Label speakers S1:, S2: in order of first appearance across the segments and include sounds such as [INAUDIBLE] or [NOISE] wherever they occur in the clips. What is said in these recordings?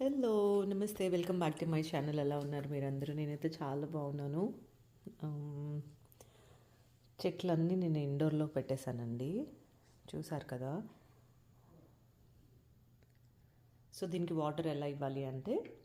S1: Hello నమస్తే. Welcome back to my channel ఎలా ఉన్నారు మీరందరూ? నేనైతే చాలా బాగున్నాను. Um, చెట్లన్నీ నేను ఇండోర్లో పెట్టేశానండి. చూసారు కదా? సో దీనికి వాటర్ ఎలా ఇవ్వాలి అంటే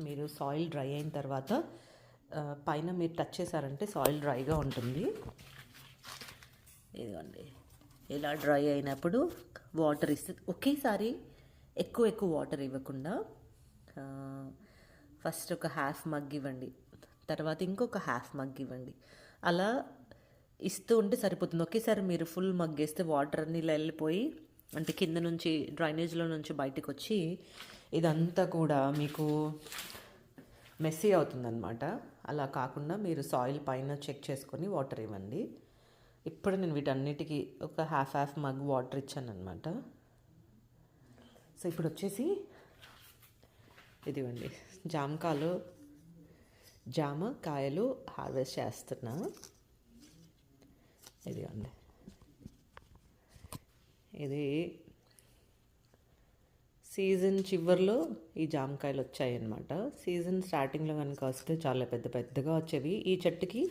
S1: మీరు సాయిల్ డ్రై అయిన తర్వాత uh, పైన మీరు టచ్ చేశారంటే సాయిల్ డ్రైగా ఉంటుంది. ఇదిగోండి. ఇలా డ్రై అయినప్పుడు వాటర్ ఇస్తే ఒకేసారి ఎక్కువ ఎక్కువ వాటర్ ఇవ్వకుండా ఫస్ట్ ఒక హాఫ్ మగ్ ఇవ్వండి. తర్వాత ఇంకొక హాఫ్ మగ్ ఇవ్వండి. అలా ఇస్తూ ఉంటే సరిపోతుంది. ఒకేసారి మీరు ఫుల్ మగ్ వేస్తే వాటర్ నీళ్ళు వెళ్ళిపోయి అంటే కింద నుంచి డ్రైనేజ్లో నుంచి బయటకు వచ్చి ఇదంతా కూడా మీకు మెస్సీ అవుతుందన్నమాట. అలా కాకుండా మీరు సాయిల్ పైన చెక్ చేసుకొని వాటర్ ఇవ్వండి. ఇప్పుడు నేను వీటన్నిటికీ ఒక హాఫ్ హాఫ్ మగ్ వాటర్ ఇచ్చాను అనమాట సో ఇప్పుడు వచ్చేసి ఇదిగోండి జామకాయలు జామ కాయలు హార్వెస్ట్ చేస్తున్నా. ఇదిగోండి. ఇది సీజన్ చివరిలో ఈ జామకాయలు వచ్చాయి అన్నమాట సీజన్ స్టార్టింగ్లో కనుక వస్తే చాలా పెద్ద పెద్దగా వచ్చేవి. ఈ చెట్టుకి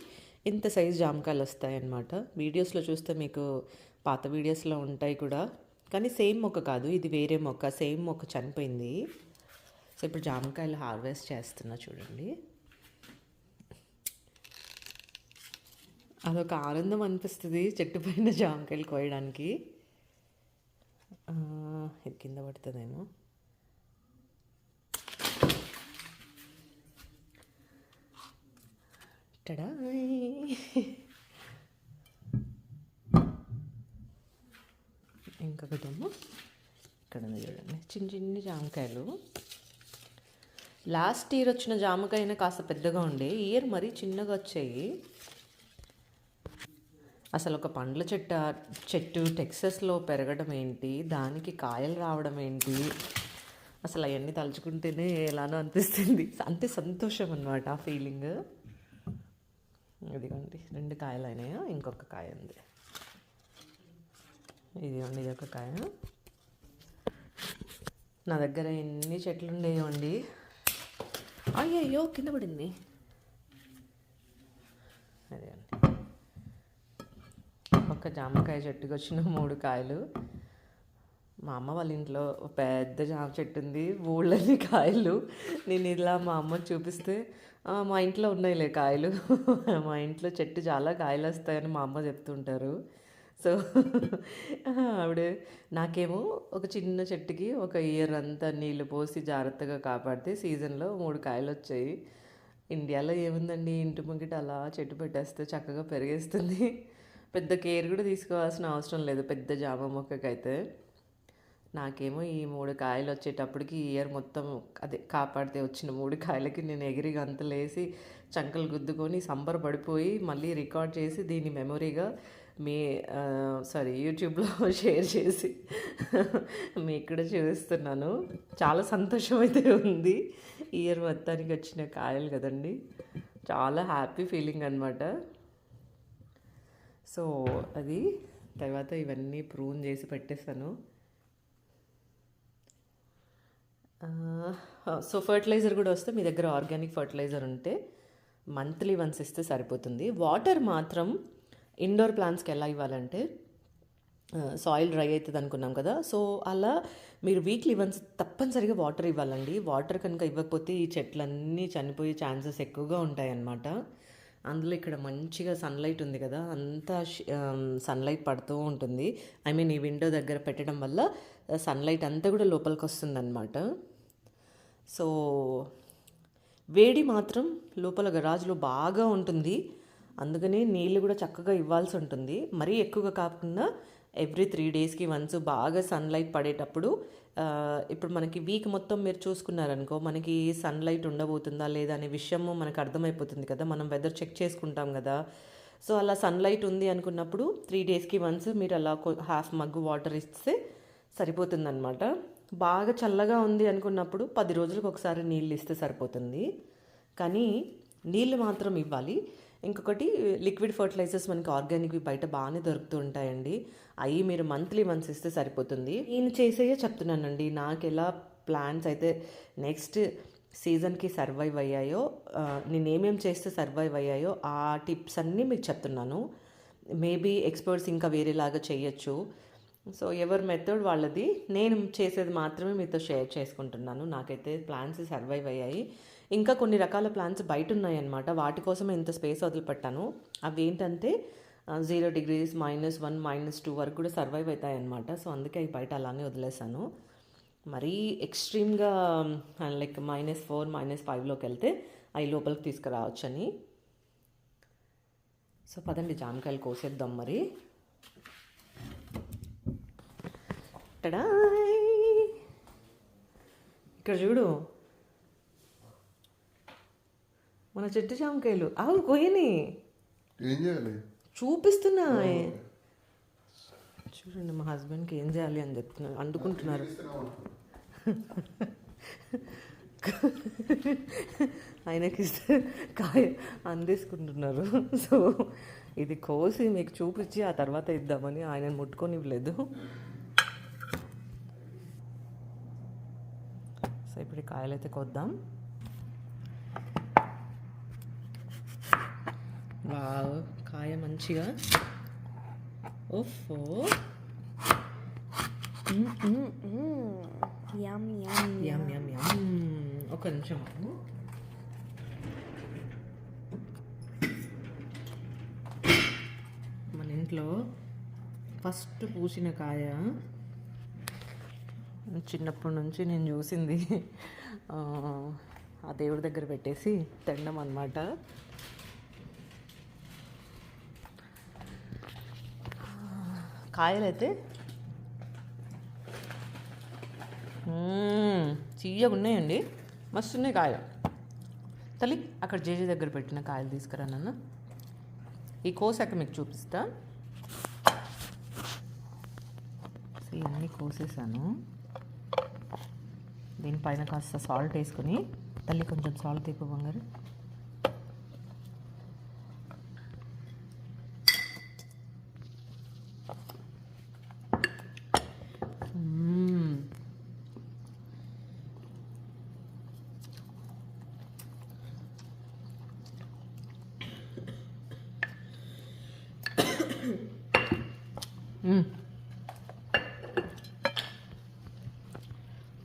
S1: ఇంత సైజు జామకాయలు వస్తాయన్నమాట. వీడియోస్లో చూస్తే మీకు పాత వీడియోస్లో ఉంటాయి కూడా. కానీ సేమ్ మొక్క కాదు ఇది వేరే మొక్క సేమ్ మొక్క చనిపోయింది. సో ఇప్పుడు జామకాయలు హార్వెస్ట్ చేస్తున్నా చూడండి. అదొక ఆనందం అనిపిస్తుంది చెట్టు పైన జామకాయలు కోయడానికి. ఇది కింద పడుతుందేమో. టడా. ఇంకొకటేమో ఇక్కడ చూడండి. చిన్న చిన్న జామకాయలు. లాస్ట్ ఇయర్ వచ్చిన జామకాయన కాస్త పెద్దగా ఉండే. ఇయర్ మరీ చిన్నగా వచ్చాయి. అసలు ఒక పండ్ల చెట్టు చెట్టు టెక్సస్లో పెరగడం ఏంటి? దానికి కాయలు రావడం ఏంటి? అసలు అవన్నీ తలుచుకుంటేనే ఎలానో అనిపిస్తుంది. అంతే సంతోషం అనమాట ఆ ఫీలింగ్ ఇదిగోండి రెండు కాయలు అయినాయా? ఇంకొక కాయ ఉంది. ఇదిగోండి ఇది ఒక కాయ. నా దగ్గర ఎన్ని చెట్లు ఉండేవండి? అయ్యయ్యో కింద పడింది. అదే అండి. ఒక జామకాయ చెట్టుకి వచ్చిన మూడు కాయలు. మా అమ్మ వాళ్ళ ఇంట్లో ఒక పెద్ద జామ చెట్టు ఉంది ఊళ్ళని కాయలు. నేను ఇలా మా అమ్మ చూపిస్తే మా ఇంట్లో ఉన్నాయిలే కాయలు. [LAUGHS] మా ఇంట్లో చెట్టు చాలా కాయలు వస్తాయని మా అమ్మ చెప్తుంటారు. సో [LAUGHS] ఆవిడ నాకేమో ఒక చిన్న చెట్టుకి ఒక ఇయర్ అంతా నీళ్ళు పోసి జాగ్రత్తగా కాపాడితే సీజన్లో మూడు కాయలు వచ్చాయి ఇండియాలో ఏముందండి? ఇంటి ముంగిట అలా చెట్టు పెట్టేస్తే చక్కగా పెరిగేస్తుంది. పెద్ద కేర్ కూడా తీసుకోవాల్సిన అవసరం లేదు పెద్ద జామ మొక్కకైతే. నాకేమో ఈ మూడు కాయలు వచ్చేటప్పటికి ఈ ఇయర్ మొత్తం అదే కాపాడితే వచ్చిన మూడు కాయలకి నేను ఎగిరి గంతలేసి చంకలు గుద్దుకొని సంబరపడిపోయి మళ్ళీ రికార్డ్ చేసి దీన్ని మెమొరీగా మీ సారీ యూట్యూబ్లో షేర్ చేసి మీకు కూడా చూపిస్తున్నాను. చాలా సంతోషం అయితే ఉంది. ఇయర్ మొత్తానికి వచ్చిన కాయలు కదండి. చాలా హ్యాపీ ఫీలింగ్ అనమాట సో అది తర్వాత ఇవన్నీ ప్రూన్ చేసి పెట్టేస్తాను. సో ఫర్టిలైజర్ కూడా వస్తే మీ దగ్గర ఆర్గానిక్ ఫర్టిలైజర్ ఉంటే మంత్లీ వన్స్ ఇస్తే సరిపోతుంది. వాటర్ మాత్రం ఇండోర్ ప్లాంట్స్కి ఎలా ఇవ్వాలంటే సాయిల్ డ్రై అవుతుంది అనుకున్నాం కదా. సో అలా మీరు వీక్లీ వన్స్ తప్పనిసరిగా వాటర్ ఇవ్వాలండి. వాటర్ కనుక ఇవ్వకపోతే ఈ చెట్లన్నీ చనిపోయే ఛాన్సెస్ ఎక్కువగా ఉంటాయన్నమాట. అందులో ఇక్కడ మంచిగా సన్లైట్ ఉంది కదా. అంతా సన్లైట్ పడుతూ ఉంటుంది. ఐ మీన్ ఈ విండో దగ్గర పెట్టడం వల్ల సన్లైట్ అంతా కూడా లోపలికి వస్తుందన్నమాట. సో వేడి మాత్రం లోపల గరాజ్లో బాగా ఉంటుంది. అందుకని నీళ్ళు కూడా చక్కగా ఇవ్వాల్సి ఉంటుంది. మరీ ఎక్కువగా కాకుండా ఎవ్రీ త్రీ డేస్కి వన్స్ బాగా సన్లైట్ పడేటప్పుడు ఇప్పుడు మనకి వీక్ మొత్తం మీరు చూసుకున్నారనుకో మనకి సన్లైట్ ఉండబోతుందా లేదా అనే విషయము మనకు అర్థమైపోతుంది కదా. మనం వెదర్ చెక్ చేసుకుంటాం కదా. సో అలా సన్లైట్ ఉంది అనుకున్నప్పుడు త్రీ డేస్కి వన్స్ మీరు అలా హాఫ్ మగ్గు వాటర్ ఇస్తే సరిపోతుందన్నమాట. బాగా చల్లగా ఉంది అనుకున్నప్పుడు పది రోజులకు ఒకసారి నీళ్ళు ఇస్తే సరిపోతుంది. కానీ నీళ్ళు మాత్రం ఇవ్వాలి. ఇంకొకటి లిక్విడ్ ఫర్టిలైజర్స్ మనకి ఆర్గానిక్వి బయట బాగానే దొరుకుతూ ఉంటాయండి అవి మీరు మంత్లీ వన్స్ ఇస్తే సరిపోతుంది. నేను చేసేయే చెప్తున్నానండి. నాకు ఎలా ప్లాన్స్ అయితే నెక్స్ట్ సీజన్కి సర్వైవ్ అయ్యాయో నేను ఏమేమి చేస్తే సర్వైవ్ అయ్యాయో ఆ టిప్స్ అన్నీ మీకు చెప్తున్నాను. మేబీ ఎక్స్పర్ట్స్ ఇంకా వేరేలాగా చేయొచ్చు. సో ఎవరి మెథడ్ వాళ్ళది. నేను చేసేది మాత్రమే మీతో షేర్ చేసుకుంటున్నాను. నాకైతే ప్లాన్స్ సర్వైవ్ అయ్యాయి. ఇంకా కొన్ని రకాల ప్లాన్స్ బయట ఉన్నాయన్నమాట వాటి కోసం ఇంత స్పేస్ వదిలిపెట్టాను. అవి ఏంటంటే zero degrees minus one minus two వరకు కూడా సర్వైవ్ అవుతాయన్నమాట. సో అందుకే అవి బయట అలానే వదిలేసాను మరీ ఎక్స్ట్రీమ్గా లైక్ మైనస్ ఫోర్ మైనస్ ఫైవ్లోకి వెళ్తే అవి లోపలికి తీసుకురావచ్చని. సో పదండి జామకాయలు కోసేద్దాం మరి. ఇక్కడ చూడు. మన చెట్టు జామకాయలు. అవు కొయ్యని.
S2: ఏం చేయాలి?
S1: చూపిస్తున్నా చూడండి మా హస్బెండ్కి ఏం చేయాలి అని చెప్తున్నారు అందుకుంటున్నారు ఆయనకి కాయ అందేసుకుంటున్నారు. సో ఇది కోసి మీకు చూపించి ఆ తర్వాత ఇద్దామని ఆయన ముట్టుకొని ఇవ్వలేదు సో ఇప్పుడు ఈ కాయలు అయితే కొద్దాం. వావ్ కాయ మంచిగా. ఓఫో. యమ్ యమ్ యమ్ ఒక నిమిషం. మన ఇంట్లో ఫస్ట్ పూసిన కాయ చిన్నప్పటి నుంచి నేను చూసింది. ఆ, ఆ దేవుడి దగ్గర పెట్టేసి తినడం అనమాట కాయలైతే. మ్మ్. తీయగా ఉన్నాయండి. మస్తు ఉన్నాయి కాయలు. తల్లి అక్కడ జేజే దగ్గర పెట్టిన కాయలు తీసుకురా నాన్న. ఈ కోసాక మీకు చూపిస్తా. సో ఇవన్నీ కోసేసాను. దీనిపైన కాస్త సాల్ట్ వేసుకొని తల్లి కొంచెం సాల్ట్ తీపు బంగారు.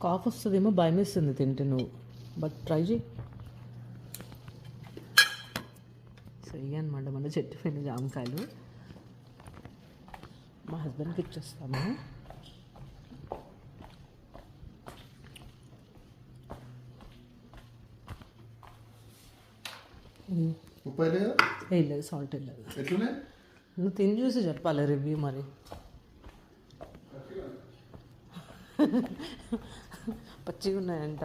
S1: కాఫ్ వస్తుందేమో భయం వేస్తుంది తింటే నువ్వు బట్ ట్రై చేయి సో ఇవి అనమాట మన చెట్టు పైన జామకాయలు మా హస్బెండ్కి ఇచ్చేస్తాము
S2: ఉప్పు లేదా
S1: వేయలేదు సాల్ట్ వేయలేదు
S2: ఎట్లనే
S1: నువ్వు తిని చూసి చెప్పాలి రివ్యూ మరి. పచ్చిగా ఉన్నాయంట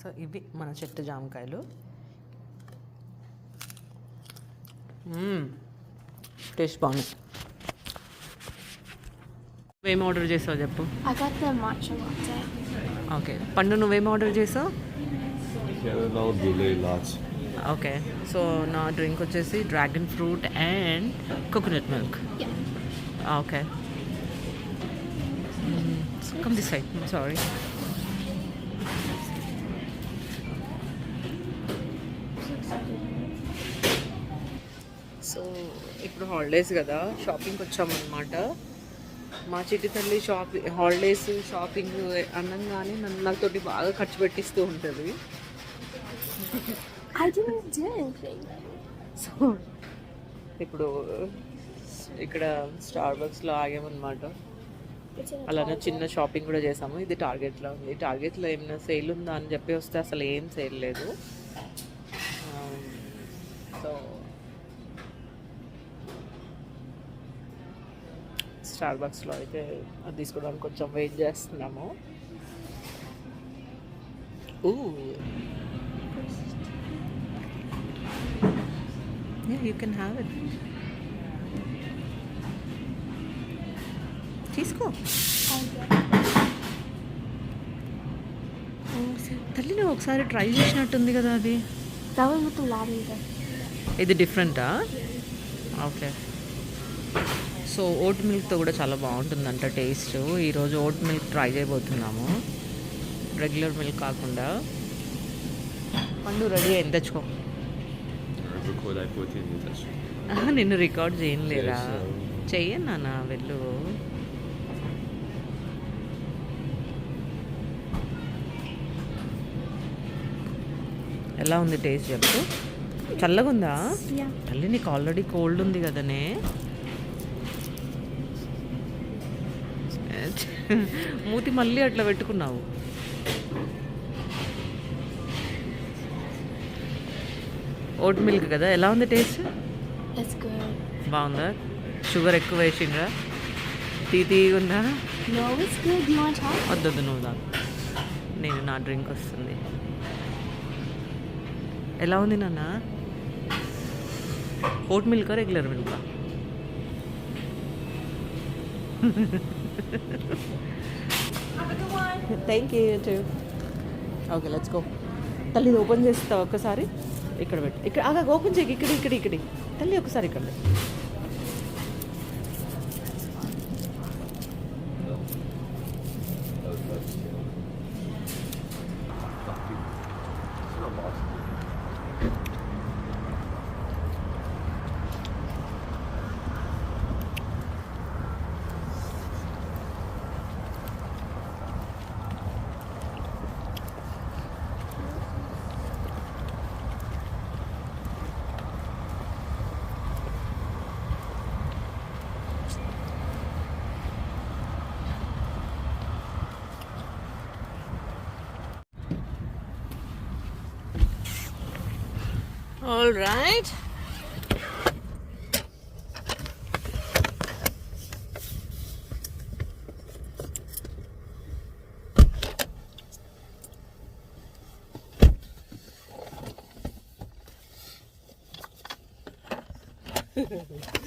S1: సో ఇవి మన చెట్టు జామకాయలు. టేస్ట్ బాగుంది. నువ్వేం ఆర్డర్ చేసావు చెప్పు. ఓకే. పండు నువ్వేం ఆర్డర్ చేసావు?
S2: Kerala July last
S1: okay so నా డ్రింక్ వచ్చేసి dragon fruit and coconut milk
S3: Yeah.
S1: Okay come this side sorry so ఇప్పుడు హాలిడేస్ కదా షాపింగ్కి వచ్చామన్నమాట మా చిట్టి తల్లి షాపింగ్ హాలిడేస్ షాపింగ్ అనగానే నన్ను నాతోటి బాగా ఖర్చు పెట్టిస్తూ ఉంటుంది.
S3: I didn't do anything.
S1: So ఇప్పుడు ఇక్కడ స్టార్ బక్స్లో ఆగామన్నమాట అలానే చిన్న షాపింగ్ కూడా చేసాము. ఇది టార్గెట్లో ఉంది. టార్గెట్లో ఏమైనా సేల్ ఉందా అని చెప్పి వస్తే అసలు ఏం సేల్ లేదు. సో స్టార్ బక్స్లో అయితే అది తీసుకోవడానికి కొంచెం వెయిట్ చేస్తున్నాము. ఊ యూ కెన్ హ్యావ్ ఇట్ తీసుకో తల్లి నువ్వు ఒకసారి ట్రై చేసినట్టుంది కదా అది. ఇది. డిఫరెంటా ఓకే సో ఓట్ మిల్క్తో కూడా చాలా బాగుంటుందంట టేస్ట్ ఈరోజు ఓట్ మిల్క్ ట్రై చేయబోతున్నాము. రెగ్యులర్ మిల్క్ కాకుండా. పండు రెడీ అయింది తెచ్చుకో. నిన్ను రికార్డ్ చేయలేరా. చెయ్యను నాన్న వెళ్ళు. ఎలా ఉంది టేస్ట్ చెప్పు. చల్లగా ఉందా. తల్లి నీకు ఆల్రెడీ కోల్డ్ ఉంది కదనే. మూతి మళ్ళీ అట్లా పెట్టుకున్నావు. ఓట్ మిల్క్ కదా? ఎలా ఉంది టేస్ట్. బాగుందా? షుగర్ ఎక్కువ వేసిండ్రా? తీ
S3: try?
S1: వద్దొద్దు నువ్వు దా. నేను నా డ్రింక్ వస్తుంది. ఎలా ఉంది నాన్న? ఓట్ మిల్కా regular Milkha? Thank you too okay let's go తల్లి ఇది ఓపెన్ చేస్తావు ఒక్కసారి. ఇక్కడ పెట్టు. ఇక్కడ ఆగా ఓపెన్ ఇక్కడ ఇక్కడ ఇక్కడ. తల్లి ఒకసారి ఇక్కడ All right. [LAUGHS]